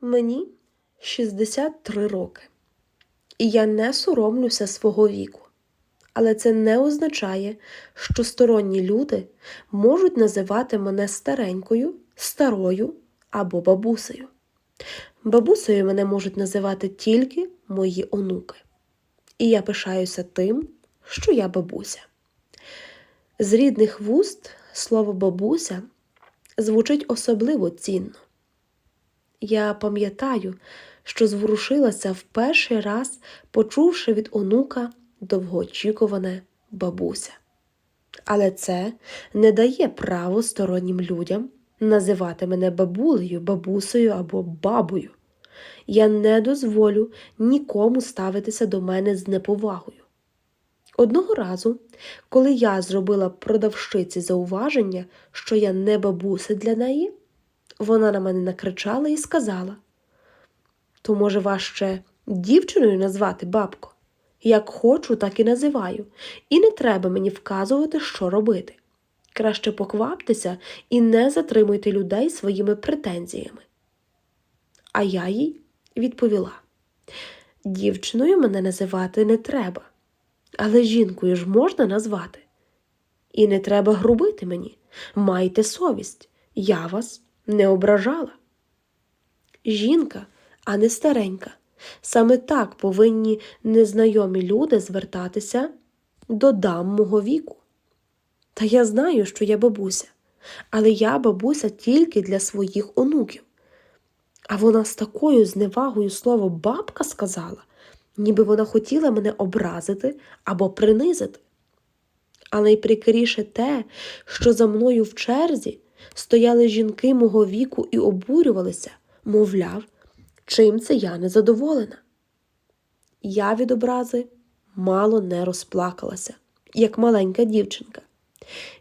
Мені 63 роки, і я не соромлюся свого віку. Але це не означає, що сторонні люди можуть називати мене старенькою, старою або бабусею. Бабусею мене можуть називати тільки мої онуки. І я пишаюся тим, що я бабуся. З рідних вуст слово бабуся звучить особливо цінно. Я пам'ятаю, що зворушилася в перший раз, почувши від онука довгоочікуване бабуся. Але це не дає право стороннім людям називати мене бабулею, бабусею або бабою. Я не дозволю нікому ставитися до мене з неповагою. Одного разу, коли я зробила продавщиці зауваження, що я не бабуся для неї, вона на мене накричала і сказала: То, може, вас ще дівчиною назвати бабко? Як хочу, так і називаю, і не треба мені вказувати, що робити. Краще покваптеся і не затримуйте людей своїми претензіями. А я їй відповіла: дівчиною мене називати не треба, але жінкою ж можна назвати. І не треба грубити мені. Майте совість, я вас не ображала. Жінка, а не старенька. Саме так повинні незнайомі люди звертатися до дам мого віку. Та я знаю, що я бабуся, але я бабуся тільки для своїх онуків. А вона з такою зневагою слово бабка сказала, ніби вона хотіла мене образити або принизити. А найприкріше те, що за мною в черзі стояли жінки мого віку і обурювалися, мовляв, чим це я не задоволена. Я від образи мало не розплакалася, як маленька дівчинка.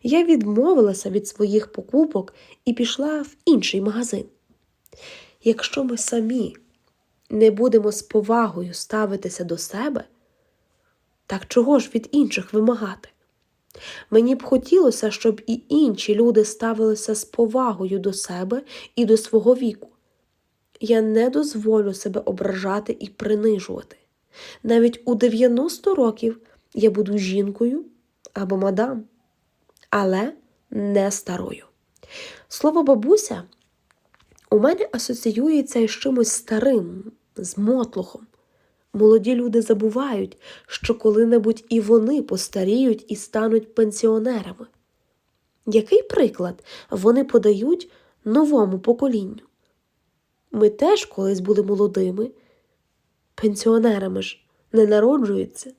Я відмовилася від своїх покупок і пішла в інший магазин. Якщо ми самі не будемо з повагою ставитися до себе, так чого ж від інших вимагати? Мені б хотілося, щоб і інші люди ставилися з повагою до себе і до свого віку. Я не дозволю себе ображати і принижувати. Навіть у 90 років я буду жінкою або мадам, але не старою. Слово бабуся у мене асоціюється із чимось старим, з мотлухом. Молоді люди забувають, що коли-небудь і вони постаріють і стануть пенсіонерами. Який приклад вони подають новому поколінню? Ми теж колись були молодими, пенсіонерами ж не народжуються.